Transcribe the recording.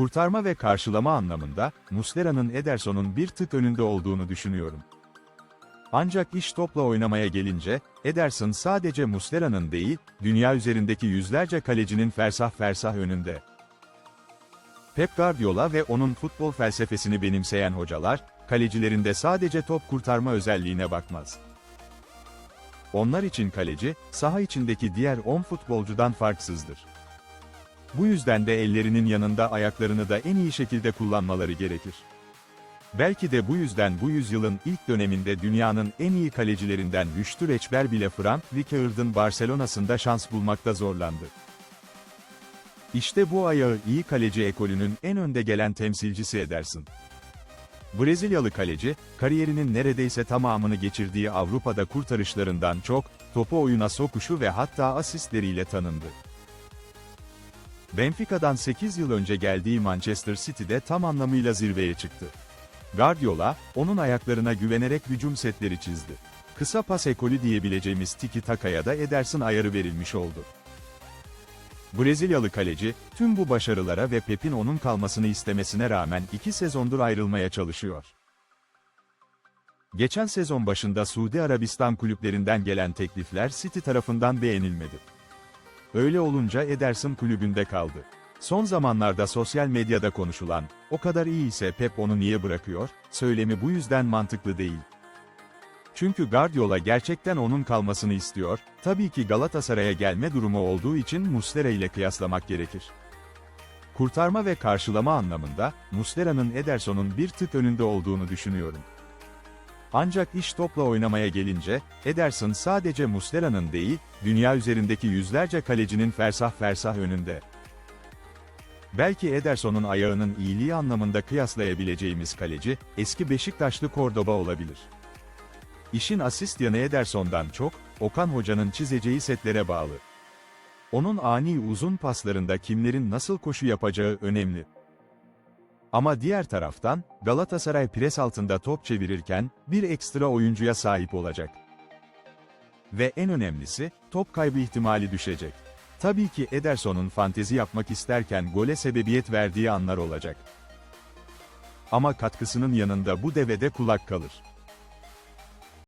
Kurtarma ve karşılama anlamında, Muslera'nın Ederson'un bir tık önünde olduğunu düşünüyorum. Ancak iş topla oynamaya gelince, Ederson sadece Muslera'nın değil, dünya üzerindeki yüzlerce kalecinin fersah fersah önünde. Pep Guardiola ve onun futbol felsefesini benimseyen hocalar, kalecilerinde sadece top kurtarma özelliğine bakmaz. Onlar için kaleci, saha içindeki diğer 10 futbolcudan farksızdır. Bu yüzden de ellerinin yanında ayaklarını da en iyi şekilde kullanmaları gerekir. Belki de bu yüzden bu yüzyılın ilk döneminde dünyanın en iyi kalecilerinden Rüştü Reçber bile Frank Rijkaard'ın Barcelona'sında şans bulmakta zorlandı. İşte bu ayağı iyi kaleci ekolünün en önde gelen temsilcisi edersin. Brezilyalı kaleci, kariyerinin neredeyse tamamını geçirdiği Avrupa'da kurtarışlarından çok, topu oyuna sokuşu ve hatta asistleriyle tanındı. Benfica'dan 8 yıl önce geldiği Manchester City'de tam anlamıyla zirveye çıktı. Guardiola, onun ayaklarına güvenerek hücum setleri çizdi. Kısa pas ekolü diyebileceğimiz tiki takaya da Ederson ayarı verilmiş oldu. Brezilyalı kaleci, tüm bu başarılara ve Pep'in onun kalmasını istemesine rağmen iki sezondur ayrılmaya çalışıyor. Geçen sezon başında Suudi Arabistan kulüplerinden gelen teklifler City tarafından beğenilmedi. Öyle olunca Ederson kulübünde kaldı. Son zamanlarda sosyal medyada konuşulan, o kadar iyi ise Pep onu niye bırakıyor, söylemi bu yüzden mantıklı değil. Çünkü Guardiola gerçekten onun kalmasını istiyor, tabii ki Galatasaray'a gelme durumu olduğu için Muslera ile kıyaslamak gerekir. Kurtarma ve karşılama anlamında, Muslera'nın Ederson'un bir tık önünde olduğunu düşünüyorum. Ancak iş topla oynamaya gelince, Ederson sadece Muslera'nın değil, dünya üzerindeki yüzlerce kalecinin fersah fersah önünde. Belki Ederson'un ayağının iyiliği anlamında kıyaslayabileceğimiz kaleci, eski Beşiktaşlı Cordoba olabilir. İşin asist yanı Ederson'dan çok, Okan Hoca'nın çizeceği setlere bağlı. Onun ani uzun paslarında kimlerin nasıl koşu yapacağı önemli. Ama diğer taraftan, Galatasaray pres altında top çevirirken, bir ekstra oyuncuya sahip olacak. Ve en önemlisi, top kaybı ihtimali düşecek. Tabii ki Ederson'un fantezi yapmak isterken gole sebebiyet verdiği anlar olacak. Ama katkısının yanında bu devede kulak kalır.